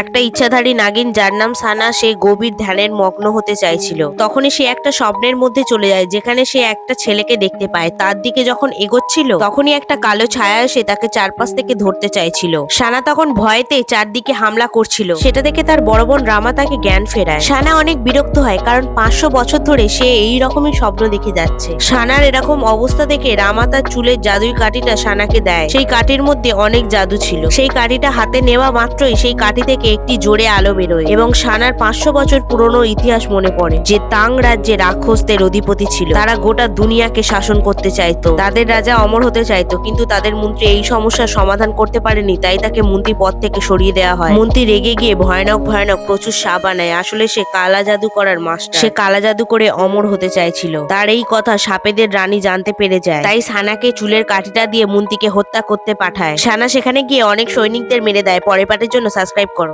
একটা ইচ্ছাধারী নাগিন যার নাম সানা, সে গভীর ধ্যানের মগ্ন হতে চাইছিল। তখনই সে একটা স্বপ্নের মধ্যে চলে যায়, যেখানে সে একটা ছেলেকে দেখতে পায়। তার দিকে যখন এগোচ্ছিল, তখনই একটা কালো ছায়া এসে তাকে চারপাশ থেকে ধরতে চাইছিল। সানা তখন ভয়েতে চারদিকে হামলা করছিল। সেটা দেখে তার বড় বোন রামা তাকে জ্ঞান ফেরায়। সানা অনেক বিরক্ত হয়, কারণ পাঁচশো বছর ধরে সে এই রকমই স্বপ্ন দেখে যাচ্ছে। সানার এরকম অবস্থা দেখে রামা তার চুলের জাদুই কাঠিটা সানাকে দেয়। সেই কাঠির মধ্যে অনেক জাদু ছিল। সেই কাঠিটা হাতে নেওয়া মাত্রই সেই কাঠি থেকে একটি জোরে আলো বেরোয় এবং সানার পাঁচশো বছর পুরনো ইতিহাস মনে পড়ে, যে তাং রাজ্যে রাক্ষসদের অধিপতি ছিল। তারা গোটা দুনিয়াকে শাসন করতে চাইতো। তাদের রাজা অমর হতে চাইতো, কিন্তু তাদের মন্ত্রী এই সমস্যার সমাধান করতে পারেনি, তাই তাকে মন্ত্রী পদ থেকে সরিয়ে দেওয়া হয়। মন্ত্রী রেগে গিয়ে ভয়ানক ভয়ানক প্রচুর সাপ বানায়। আসলে সে কালা জাদু করার মাস্টার। সে কালা জাদু করে অমর হতে চাইছিল। তার এই কথা সাপেদের রানী জানতে পেরে যায়। তাই সানাকে চুলের কাঠিটা দিয়ে মন্ত্রীকে হত্যা করতে পাঠায়। সানা সেখানে গিয়ে অনেক সৈনিকদের মেরে দেয়। পরে পাটের জন্য সাবস্ক্রাইব করো।